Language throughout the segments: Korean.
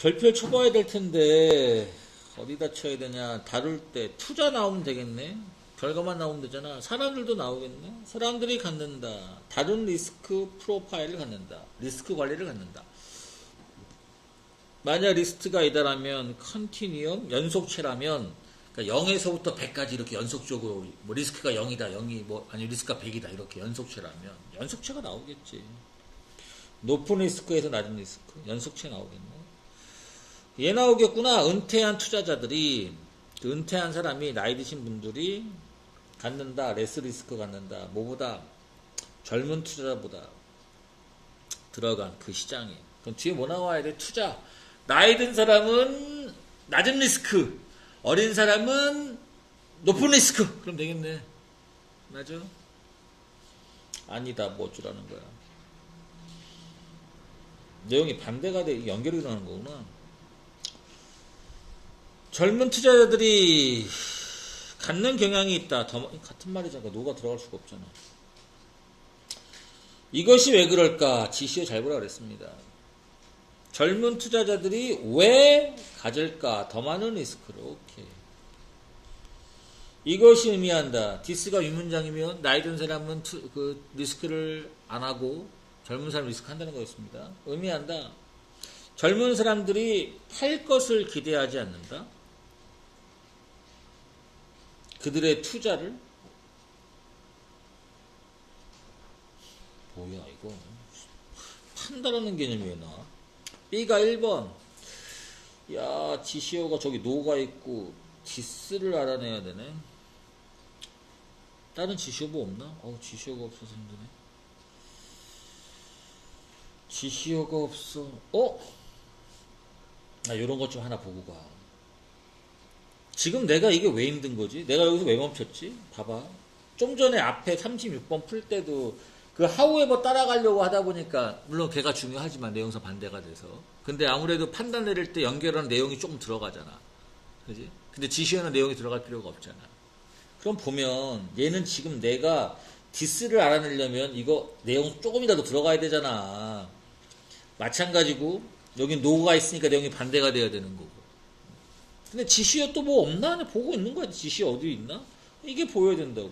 별표 쳐봐야 될 텐데 어디다 쳐야 되냐? 다룰 때 투자 나오면 되겠네. 결과만 나오면 되잖아. 사람들도 나오겠네. 사람들이 갖는다. 다른 리스크 프로파일을 갖는다. 리스크 관리를 갖는다. 만약 리스트가 이다라면 컨티니엄 연속체라면 그러니까 0에서부터 100까지 이렇게 연속적으로 뭐 리스크가 0이다 0이 뭐 아니 리스크가 100이다 이렇게 연속체라면 연속체가 나오겠지. 높은 리스크에서 낮은 리스크 연속체 나오겠네 얘 나오겠구나. 은퇴한 투자자들이 그 은퇴한 사람이 나이 드신 분들이 갖는다 레스 리스크 갖는다 뭐보다 젊은 투자자보다 들어간 그 시장에. 그럼 뒤에 뭐 나와야 돼? 투자. 나이 든 사람은 낮은 리스크 어린 사람은 높은 리스크. 그럼 되겠네. 맞아? 아니다 뭐 어쩌라는 거야. 내용이 반대가 돼 연결이 일어나는 거구나 젊은 투자자들이 갖는 경향이 있다. 더, 같은 말이잖아. 노가 들어갈 수가 없잖아. 이것이 왜 그럴까? 지시어 잘 보라 그랬습니다. 젊은 투자자들이 왜 가질까? 더 많은 리스크를. 오케이. 이것이 의미한다. 디스가 유문장이면 나이 든 사람은 투, 그 리스크를 안 하고 젊은 사람 리스크 한다는 거였습니다. 의미한다. 젊은 사람들이 팔 것을 기대하지 않는다. 그들의 투자를 뭐야 이거 판다라는 개념이 왜 나와? B가 1번 야 지시어가 저기 노가 있고 디스를 알아내야 되네 다른 지시어 뭐 없나? 어 지시어가 없어서 힘드네 지시어가 없어 어? 나 요런 것 좀 하나 보고 가 지금 내가 이게 왜 힘든 거지? 내가 여기서 왜 멈췄지? 봐봐. 좀 전에 앞에 36번 풀 때도 그 하우에버 따라가려고 하다 보니까 물론 걔가 중요하지만 내용상 반대가 돼서 근데 아무래도 판단 내릴 때 연결하는 내용이 조금 들어가잖아. 그지? 근데 지시하는 내용이 들어갈 필요가 없잖아. 그럼 보면 얘는 지금 내가 디스를 알아내려면 이거 내용 조금이라도 들어가야 되잖아. 마찬가지고 여기 노가 있으니까 내용이 반대가 돼야 되는 거고. 근데 지시어 또뭐 없나? 보고 있는 거야. 지시어 어디 있나? 이게 보여야 된다고.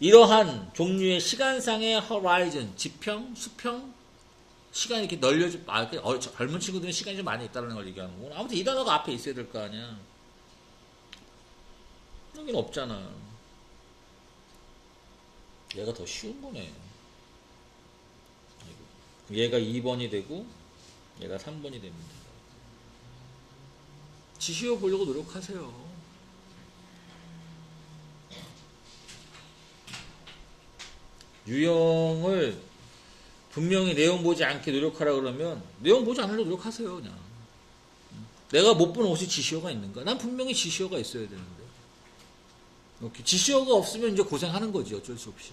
이러한 종류의 시간상의 허라이즌, 지평, 수평, 시간이 이렇게 넓려져, 아, 어, 젊은 친구들은 시간이 좀 많이 있다는 걸 얘기하는 거고. 아무튼 이 단어가 앞에 있어야 될 거 아니야. 여기는 없잖아. 얘가 더 쉬운 거네. 얘가 2번이 되고, 얘가 3번이 됩니다. 지시어 보려고 노력하세요. 유형을 분명히 내용 보지 않게 노력하라 그러면 내용 보지 않으려고 노력하세요 그냥. 내가 못 본 옷이 지시어가 있는가? 난 분명히 지시어가 있어야 되는데. 이렇게 지시어가 없으면 이제 고생하는 거지 어쩔 수 없이.